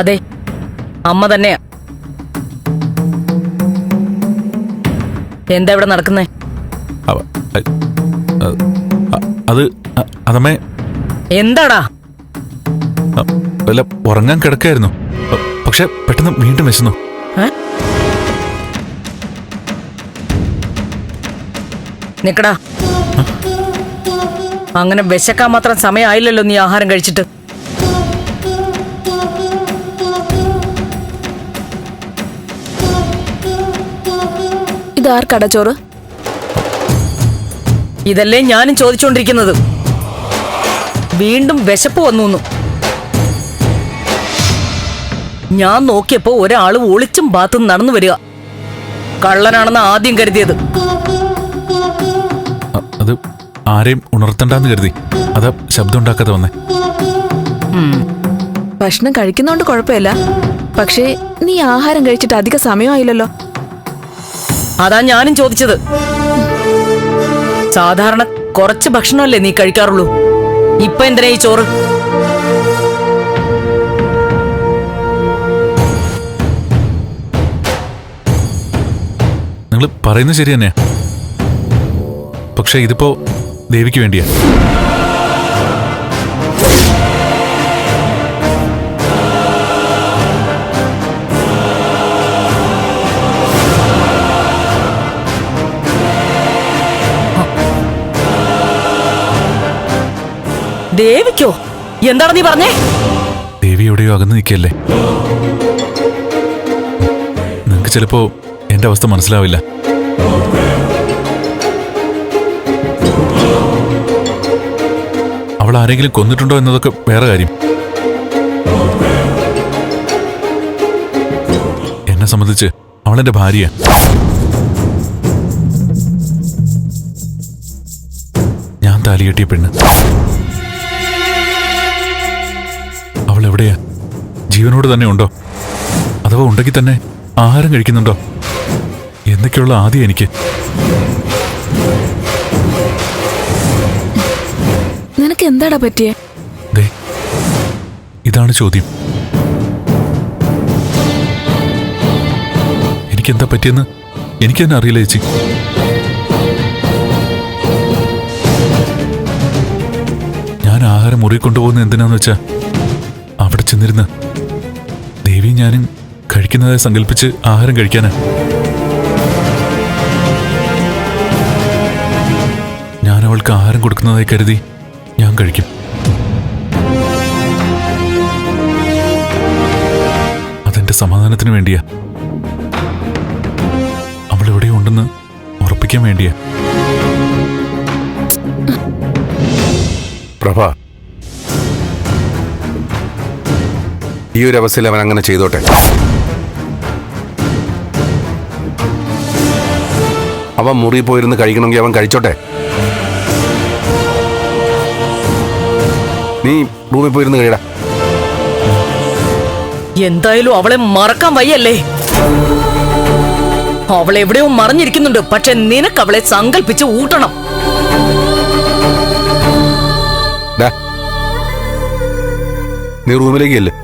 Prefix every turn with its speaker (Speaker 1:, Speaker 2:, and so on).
Speaker 1: അതെ അമ്മ തന്നെയാ എന്താ ഇവിടെ നടക്കുന്നേ?
Speaker 2: അത് അതമ്മേ.
Speaker 1: എന്താടാ?
Speaker 2: വല്ല ഉറങ്ങാൻ കിടക്കായിരുന്നു. പക്ഷെ പെട്ടെന്ന് വീണ്ടും വിശന്നു?
Speaker 1: നിക്കടാ. അങ്ങനെ വിശക്കാൻ മാത്രം സമയമായില്ലല്ലോ നീ ആഹാരം കഴിച്ചിട്ട്.
Speaker 3: ഇതാർക്കട കടച്ചോറ്?
Speaker 1: ഇതല്ലേ ഞാനും ചോദിച്ചുകൊണ്ടിരിക്കുന്നത് വീണ്ടും വിശപ്പ് വന്നു ഞാൻ നോക്കിയപ്പോ ഒരാൾ ഒളിച്ചും ബാത്തും നടന്നു വരിക. കള്ളനാണെന്ന് ആദ്യം കരുതിയത്.
Speaker 2: അത് ആരെയും ഉണർത്തണ്ടെന്ന് കരുതി. അതാ ശബ്ദം ഉണ്ടാക്കാതെ വന്നേ
Speaker 3: ഭക്ഷണം കഴിക്കുന്നോണ്ട് കുഴപ്പമില്ല. പക്ഷേ നീ ആഹാരം കഴിച്ചിട്ട് അധിക സമയമായില്ലല്ലോ.
Speaker 1: അതാ ഞാനും ചോദിച്ചത്. സാധാരണ കുറച്ച് ഭക്ഷണമല്ലേ നീ കഴിക്കാറുള്ളൂ? ഇപ്പൊ എന്തിനാ ഈ ചോറ്?
Speaker 2: നിങ്ങൾ പറയുന്നത് ശരി തന്നെയാ പക്ഷെ ഇതിപ്പോ ദേവിക്ക് വേണ്ടിയാ.
Speaker 1: ദേവിക്കോ? എന്താണ് നീ പറഞ്ഞേ?
Speaker 2: ദേവി എവിടെയോ അകന്ന് നിൽക്കല്ലേ? നിങ്ങൾക്ക് ചിലപ്പോ എന്റെ അവസ്ഥ മനസ്സിലാവില്ല. അവൾ ആരെങ്കിലും കൊന്നിട്ടുണ്ടോ എന്നതൊക്കെ വേറെ കാര്യം. എന്നെ സംബന്ധിച്ച് അവളെന്റെ ഭാര്യ ഞാൻ താലി കെട്ടിയ പെണ്ണ്. ജീവനോട് തന്നെ ഉണ്ടോ? അഥവാ ഉണ്ടെങ്കിൽ തന്നെ ആഹാരം കഴിക്കുന്നുണ്ടോ? എന്തൊക്കെയുള്ള ആദ്യം എനിക്ക്?
Speaker 3: നിനക്ക് എന്താടാ പറ്റിയേ?
Speaker 2: ദേ ഇതാണ് ചോദ്യം. എനിക്കെന്താ പറ്റിയെന്ന് എനിക്ക് തന്നെ അറിയില്ല ചേച്ചി. ഞാൻ ആഹാരം മുറി കൊണ്ടുപോകുന്നത് എന്തിനാന്ന് വെച്ചാ അവിടെ ചെന്നിരുന്ന് ദേവി ഞാനും കഴിക്കുന്നതായി സങ്കല്പിച്ച് ആഹാരം കഴിക്കാനാ. ഞാൻ അവൾക്ക് ആഹാരം കൊടുക്കുന്നതായി കരുതി ഞാൻ കഴിക്കും. അതെന്റെ സമാധാനത്തിന് വേണ്ടിയാ. അവൾ എവിടെ ഉണ്ടെന്ന് ഉറപ്പിക്കാൻ വേണ്ടിയാ.
Speaker 4: പ്രഭ ഈ ഒരു അവസ്ഥയിൽ അവൻ അങ്ങനെ ചെയ്തോട്ടെ. അവൻ മുറി പോയിരുന്ന് കഴിക്കണമെങ്കിൽ അവൻ കഴിച്ചോട്ടെ. നീ റൂമിൽ പോയിരുന്ന് കഴിയടാ.
Speaker 1: എന്തായാലും അവളെ മറക്കാൻ വയ്യല്ലേ? അവൾ എവിടെയോ മറിഞ്ഞിരിക്കുന്നുണ്ട്. പക്ഷെ നിനക്ക് അവളെ സങ്കല്പിച്ച് ഊട്ടണം.
Speaker 4: നീ റൂമിലേക്ക് ചെല്ല്.
Speaker 2: ആ.